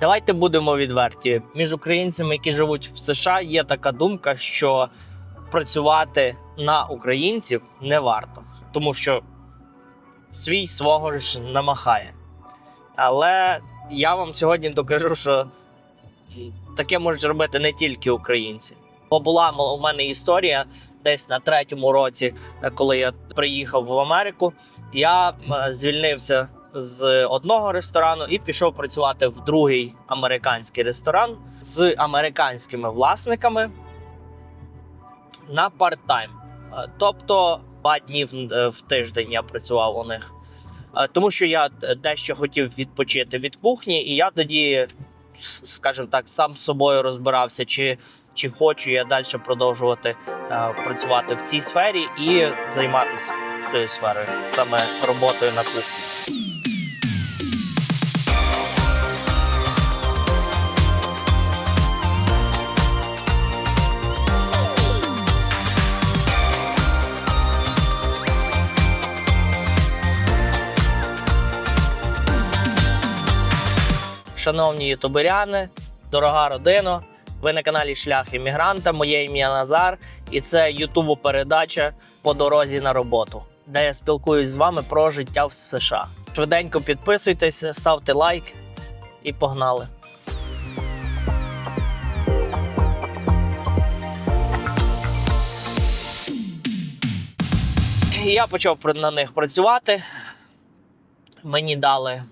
Давайте будемо відверті. Між українцями, які живуть в США, є така думка, що працювати на українців не варто, тому що свій свого ж намахає. Але я вам сьогодні докажу, що таке можуть робити не тільки українці. Бо була у мене історія десь на третьому році, е, коли я приїхав в Америку. Я е, звільнився з одного ресторану і пішов працювати в другий американський ресторан з американськими власниками на парт-тайм. Е, Тобто два дні в, е, тиждень я працював у них. Е, Тому що я дещо хотів відпочити від кухні, і я тоді, скажімо так, сам з собою розбирався, чи, чи хочу я далі продовжувати працювати в цій сфері і займатися цією сферою, саме роботою на кухні. Шановні ютуберяни, дорога родина, ви на каналі Шлях іммігранта. Моє ім'я Назар, і це ютубу передача по дорозі на роботу, де я спілкуюсь з вами про життя в США. Швиденько підписуйтесь, ставте лайк і погнали. Я почав на них працювати. Мені дали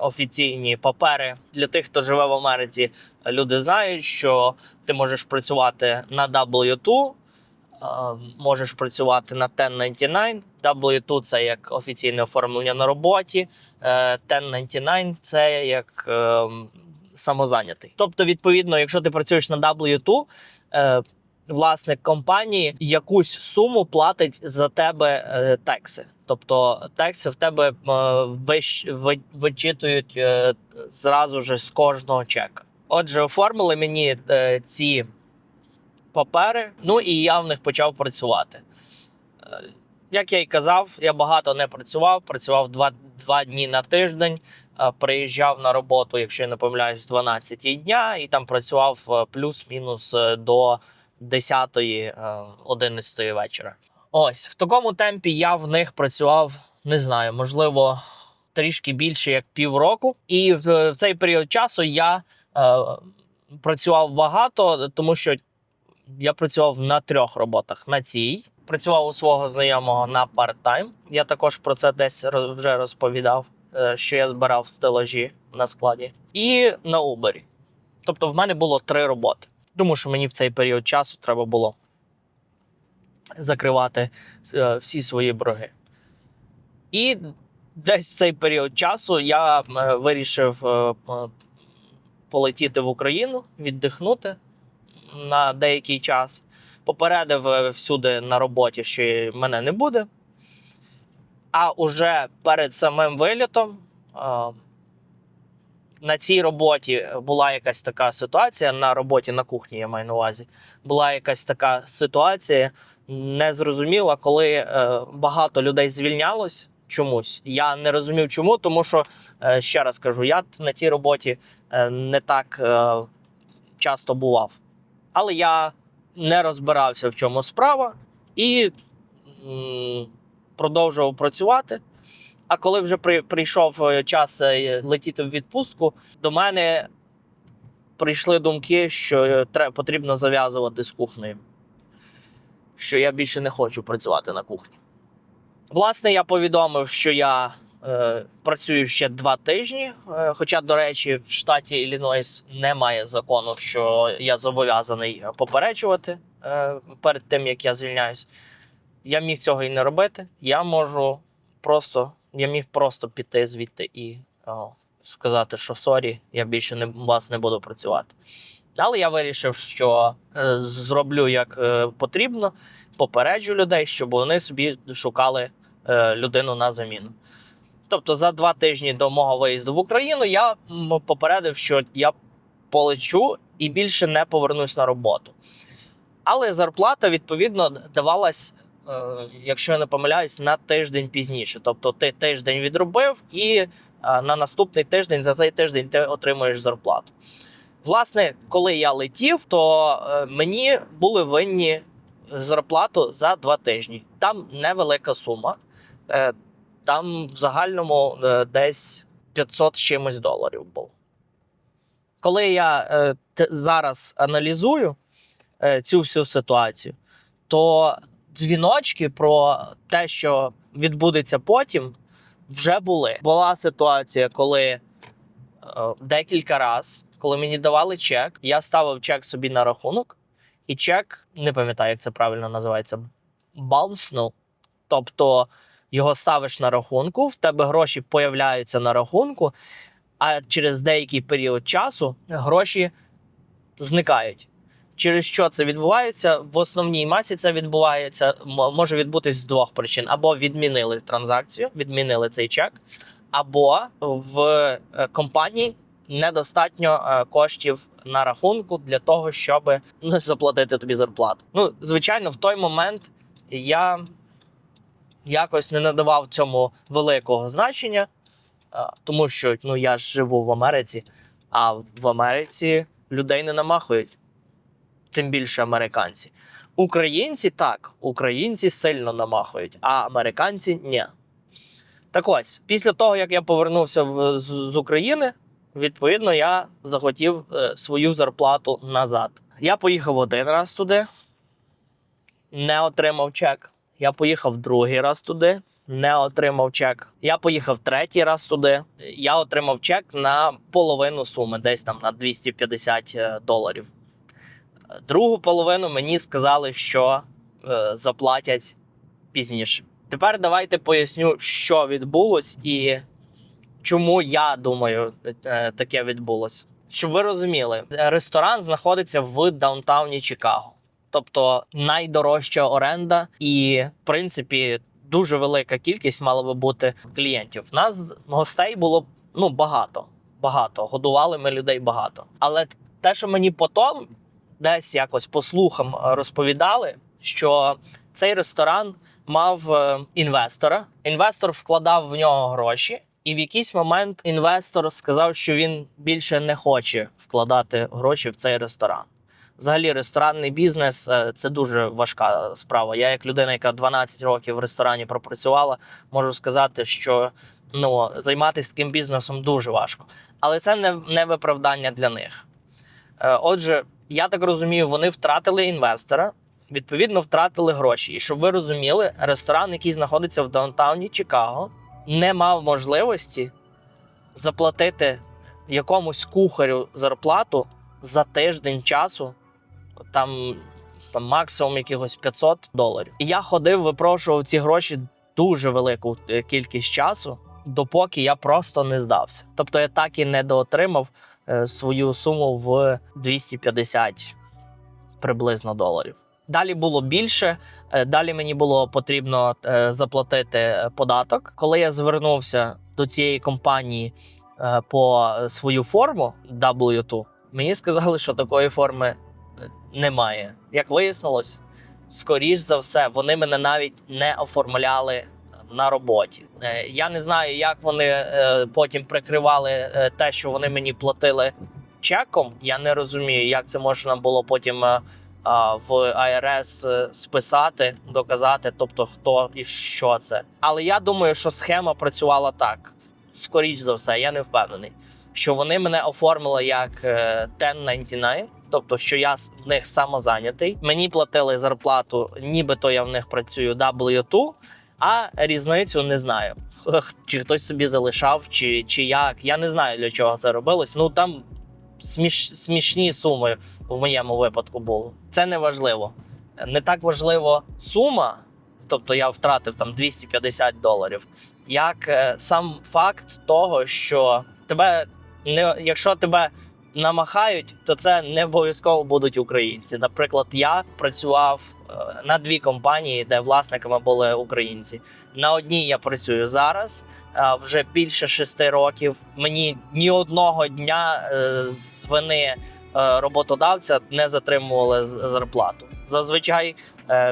офіційні папери для тих, хто живе в Америці. Люди знають, що ти можеш працювати на W2, е, можеш працювати на 1099. W2 це як офіційне оформлення на роботі. е, 1099 це як е, самозайнятий. Тобто, відповідно, якщо ти працюєш на W2, е, власник компанії якусь суму платить за тебе е, текси. Тобто текси в тебе е, вищ, ви, вичитують е, зразу ж з кожного чека. Отже, оформили мені е, ці папери, ну і я в них почав працювати. Е, як я й казав, я багато не працював, працював два, два дні на тиждень. е, Приїжджав на роботу, якщо я не помиляюсь, 12 дня, і там працював е, плюс-мінус до 10-11 вечора. Ось в такому темпі я в них працював, не знаю, можливо, трішки більше як півроку. І в, в цей період часу я е, працював багато, тому що я працював на трьох роботах. На цій працював у свого знайомого на парт-тайм. Я також про це десь вже розповідав, е, що я збирав стелажі на складі, і на Uber. Тобто, в мене було три роботи. Тому що мені в цей період часу треба було закривати е, всі свої борги. І десь в цей період часу я е, вирішив е, е, полетіти в Україну, віддихнути на деякий час. Попередив е, всюди на роботі, що мене не буде. А уже перед самим вилітом е, на цій роботі була якась така ситуація. На роботі на кухні, я маю на увазі, була якась така ситуація незрозуміла, коли е, багато людей звільнялось чомусь. Я не розумів, чому, тому що е, ще раз кажу, я на тій роботі е, не так е, часто бував. Але я не розбирався, в чому справа, і продовжував працювати. А коли вже при, прийшов е, час е, летіти в відпустку, до мене прийшли думки, що е, потрібно зав'язувати з кухнею. Що я більше не хочу працювати на кухні. Власне, я повідомив, що я е, працюю ще два тижні. Е, хоча, до речі, в штаті Іллінойс немає закону, що я зобов'язаний попереджувати е, перед тим, як я звільняюсь. Я міг цього і не робити. Я можу просто, я міг просто піти звідти і о, сказати, що сорі, я більше не, вас не буду працювати. Але я вирішив, що е, зроблю як е, потрібно, попереджу людей, щоб вони собі шукали е, людину на заміну. Тобто, за два тижні до мого виїзду в Україну я попередив, що я полечу і більше не повернусь на роботу. Але зарплата, відповідно, давалась якщо я не помиляюсь, на тиждень пізніше. Тобто ти тиждень відробив, і е, на наступний тиждень за цей тиждень ти отримуєш зарплату. Власне, коли я летів, то е, мені були винні зарплату за два тижні. Там невелика сума. Е, Там в загальному е, десь 500 з чимось доларів було. Коли я е, зараз аналізую е, цю всю ситуацію, то дзвіночки про те, що відбудеться потім, вже були. Була ситуація, коли е, декілька разів, коли мені давали чек, я ставив чек собі на рахунок, і чек, не пам'ятаю, як це правильно називається, баунснув. Тобто його ставиш на рахунку, в тебе гроші появляються на рахунку, а через деякий період часу гроші зникають. Через що це відбувається? В основній масі це відбувається, може відбутись з двох причин: або відмінили транзакцію, відмінили цей чек, або в е, компанії недостатньо е, коштів на рахунку для того, щоб ну, заплатити тобі зарплату. Ну, звичайно, в той момент я якось не надавав цьому великого значення, е, тому що ну, я ж живу в Америці, а в Америці людей не намахують тим більше американці. Українці так, українці сильно намахують, а американці ні. Так ось, після того, як я повернувся в, з, з України, відповідно, я захотів е, свою зарплату назад. Я поїхав один раз туди, не отримав чек. Я поїхав другий раз туди, не отримав чек. Я поїхав третій раз туди. Я отримав чек на половину суми, десь там на 250 е, доларів. Другу половину мені сказали, що е, заплатять пізніше. Тепер давайте поясню, що відбулось і чому я думаю, е, таке відбулось. Щоб ви розуміли, ресторан знаходиться в даунтауні Чикаго, тобто найдорожча оренда, і в принципі дуже велика кількість мала би бути клієнтів. Нас гостей було ну багато. Багато годували ми людей багато. Але те, що мені потім десь якось по слухам е, розповідали, що цей ресторан мав е, інвестора. Інвестор вкладав в нього гроші, і в якийсь момент інвестор сказав, що він більше не хоче вкладати гроші в цей ресторан. Взагалі, ресторанний бізнес е, це дуже важка справа. Я, як людина, яка 12 років в ресторані пропрацювала, можу сказати, що ну, займатися таким бізнесом дуже важко. Але це не, не виправдання для них. Отже, я так розумію, вони втратили інвестора, відповідно, втратили гроші. І щоб ви розуміли, ресторан, який знаходиться в даунтауні Чикаго, не мав можливості заплатити якомусь кухарю зарплату за тиждень часу, там, там максимум якихось 500 доларів. І я ходив, випрошував ці гроші дуже велику е, кількість часу, допоки я просто не здався. Тобто я так і не доотримав свою суму в 250 приблизно доларів. Далі було більше. е, Далі мені було потрібно е, заплатити е, податок. Коли я звернувся до цієї компанії е, по свою форму W2, мені сказали, що такої форми е, немає. Як вияснилось, скоріш за все, вони мене навіть не оформляли на роботі. Е, Я не знаю, як вони е, потім прикривали е, те, що вони мені платили чеком. Я не розумію, як це можна було потім в АРС списати, доказати, тобто хто і що це. Але я думаю, що схема працювала так. Скоріш за все, я не впевнений, що вони мене оформили як е, 1099, тобто, що я в них самозайнятий. Мені платили зарплату, нібито я в них працюю W2, а різницю не знаю. Чи хтось собі залишав, чи, чи як. Я не знаю, для чого це робилось. Ну там сміш, смішні суми в моєму випадку було. Це не важливо. Не так важливо сума, тобто я втратив там 250 доларів, як е, сам факт того, що тебе не якщо тебе намахають, то це не обов'язково будуть українці. Наприклад, я працював на дві компанії, де власниками були українці. На одній я працюю зараз. е, Вже більше шести років. Мені ні одного дня е, з вини е, роботодавця не затримували зарплату. Зазвичай е,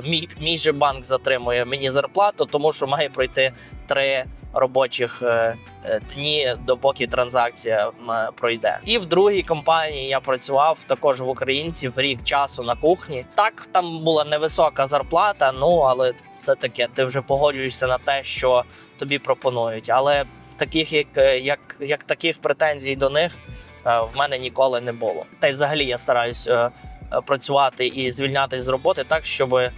мій, мій же банк затримує мені зарплату, тому що має пройти три робочих е, е, дні, допоки транзакція пройде. І в другій компанії я працював також в українців рік часу на кухні. Так, там була невисока зарплата, ну але це таке. Ти вже погоджуєшся на те, що тобі пропонують. Але таких, як, е, як, як таких претензій до них е, в мене ніколи не було. Та й взагалі я стараюсь е, е, працювати і звільнятися з роботи так, щоб е,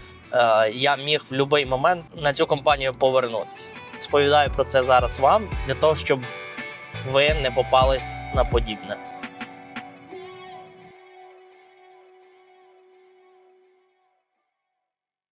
я міг в будь-який момент на цю компанію повернутися. Сповідаю про це зараз вам для того, щоб ви не попались на подібне.